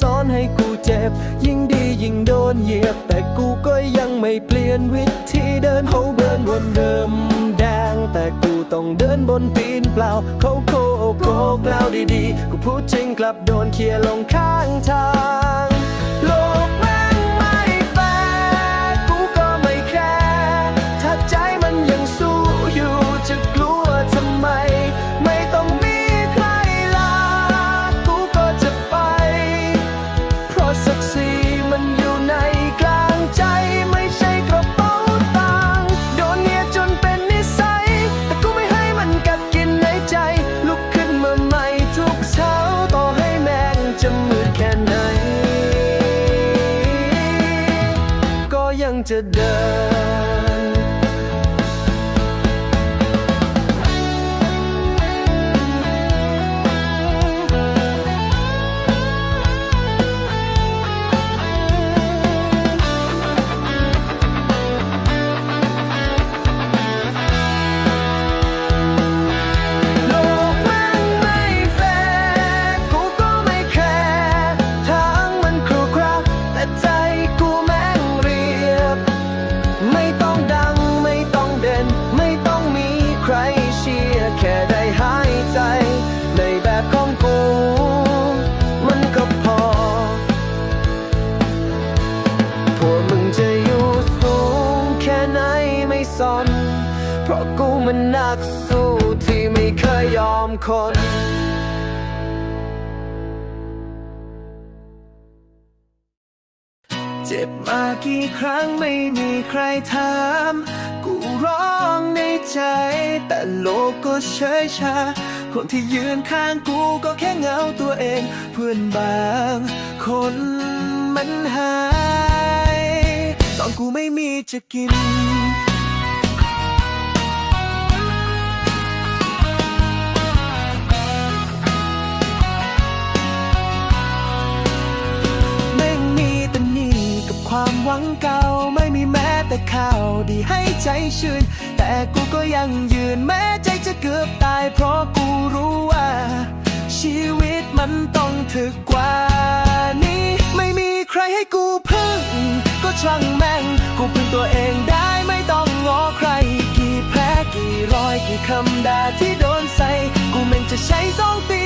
สอนให้กูเจ็บ ยิ่งดียิ่งโดนเหยียบ แต่กูก็ยังไม่เปลี่ยนวิธีเดินเขาเดินวนเดิมแดง แต่กูต้องเดินบนตีนเปล่า เขาโคโคกล่าวดีๆ กูพูดจริงกลับโดนเคลียร์ลงข้างทาง จะเดิน ไม่สนเพราะกูมันนักสู้ที่ไม่เคยยอมคนเจ็บมากี่ครั้งไม่มีใครถาม กูร้องในใจ แต่โลกก็เฉยชา คนที่ยืนข้างกูก็แค่เงาตัวเอง เพื่อนบาง คนมันหาย ตอนกูไม่มีจะกิน หวังเก่าไม่มีแม้แต่ข่าวดีให้ใจชื่น แต่กูก็ยังยืนแม้ใจจะเกือบตาย เพราะกูรู้ว่า ชีวิตมันต้องถึกกว่านี้ ไม่มีใครให้กูพึ่ง ก็ช่างแม่ง กูพึ่งตัวเองได้ไม่ต้องงอใคร กี่แผลกี่รอยกี่คำด่าที่โดนใส่ กูแม่งจะใช้สองตีน